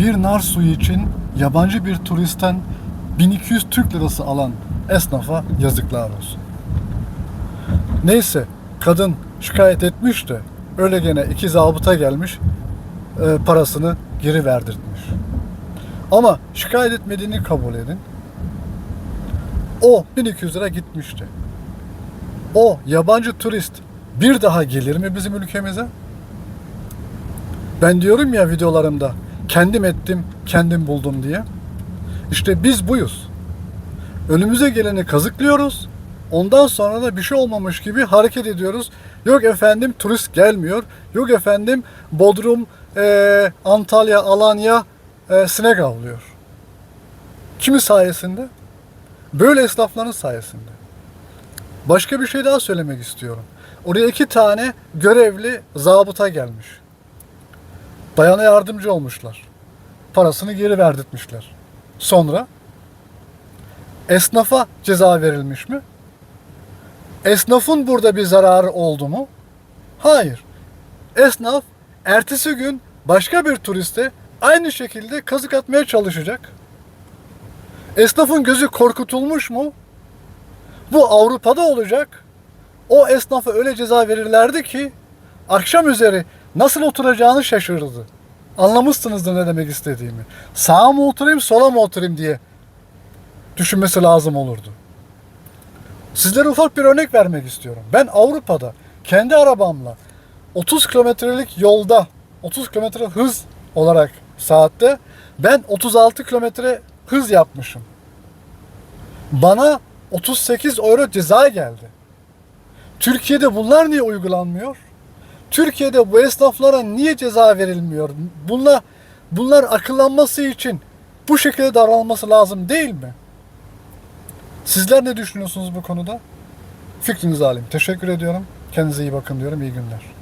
bir nar suyu için yabancı bir turistten 1200 Türk lirası alan esnafa yazıklar olsun. Neyse kadın şikayet etmiş de öyle gene iki zabıta gelmiş e, parasını geri verdirtmiş. Ama şikayet etmediğini kabul edin. O 1200 lira gitmişti. O yabancı turist bir daha gelir mi bizim ülkemize? Ben diyorum ya videolarımda kendim ettim, kendim buldum diye. İşte biz buyuz. Önümüze geleni kazıklıyoruz. Ondan sonra da bir şey olmamış gibi hareket ediyoruz. Yok efendim turist gelmiyor. Yok efendim Bodrum, eee, Antalya, Alanya eee, sinek avlıyor. Kimi sayesinde? Böyle esnafların sayesinde. Başka bir şey daha söylemek istiyorum. Oraya iki tane görevli zabıta gelmiş. Bayana yardımcı olmuşlar. Parasını geri verdirtmişler. Sonra esnafa ceza verilmiş mi? Esnafın burada bir zararı oldu mu? Hayır. Esnaf ertesi gün başka bir turiste aynı şekilde kazık atmaya çalışacak. Esnafın gözü korkutulmuş mu? Bu Avrupa'da olacak. O esnafa öyle ceza verirlerdi ki akşam üzeri nasıl oturacağını şaşırırdı. Anlamışsınızdır ne demek istediğimi. Sağa mı oturayım, sola mı oturayım diye düşünmesi lazım olurdu. Sizlere ufak bir örnek vermek istiyorum. Ben Avrupa'da kendi arabamla 30 kilometrelik yolda 30 kilometre hız olarak saatte ben 36 kilometre hız yapmışım. Bana 38 euro ceza geldi. Türkiye'de bunlar niye uygulanmıyor? Türkiye'de bu esnaflara niye ceza verilmiyor? Bunlar bunlar akıllanması için bu şekilde davranılması lazım değil mi? Sizler ne düşünüyorsunuz bu konuda? Fikrinizi alayım. Teşekkür ediyorum. Kendinize iyi bakın diyorum. İyi günler.